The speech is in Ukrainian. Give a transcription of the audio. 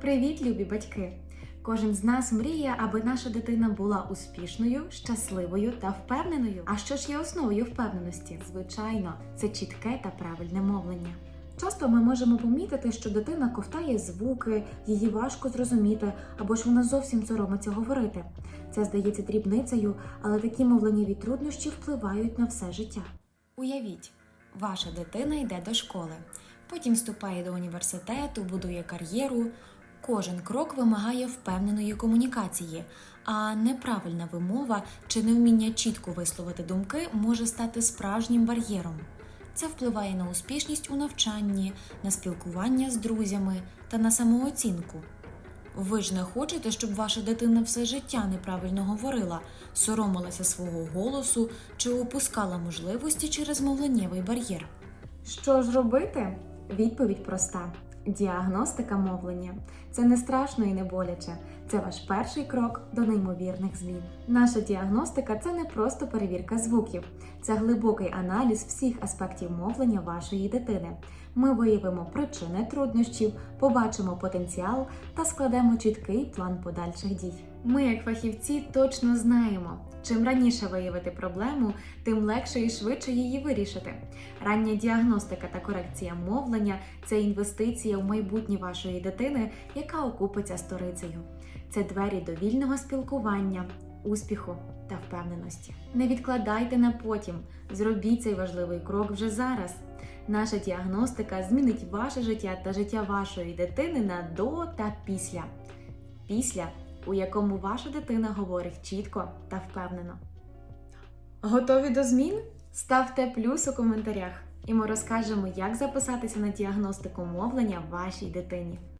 Привіт, любі батьки! Кожен з нас мріє, аби наша дитина була успішною, щасливою та впевненою. А що ж є основою впевненості? Звичайно, це чітке та правильне мовлення. Часто ми можемо помітити, що дитина ковтає звуки, її важко зрозуміти, або ж вона зовсім соромиться говорити. Це здається дрібницею, але такі мовленнєві труднощі впливають на все життя. Уявіть, ваша дитина йде до школи, потім вступає до університету, будує кар'єру. Кожен крок вимагає впевненої комунікації, а неправильна вимова чи невміння чітко висловити думки може стати справжнім бар'єром. Це впливає на успішність у навчанні, на спілкування з друзями та на самооцінку. Ви ж не хочете, щоб ваша дитина все життя неправильно говорила, соромилася свого голосу чи опускала можливості через мовленнєвий бар'єр. Що ж робити? Відповідь проста: діагностика мовлення. Це не страшно і не боляче. Це ваш перший крок до неймовірних змін. Наша діагностика це не просто перевірка звуків, це глибокий аналіз всіх аспектів мовлення вашої дитини. Ми виявимо причини труднощів, побачимо потенціал та складемо чіткий план подальших дій. Ми, як фахівці, точно знаємо, чим раніше виявити проблему, тим легше і швидше її вирішити. Рання діагностика та корекція мовлення це інвестиція в майбутнє вашої дитини, яка окупиться сторицею. Це двері до вільного спілкування, успіху та впевненості. Не відкладайте на потім, зробіть цей важливий крок вже зараз. Наша діагностика змінить ваше життя та життя вашої дитини на до та після. Після, у якому ваша дитина говорить чітко та впевнено. Готові до змін? Ставте плюс у коментарях, і ми розкажемо, як записатися на діагностику мовлення вашій дитині.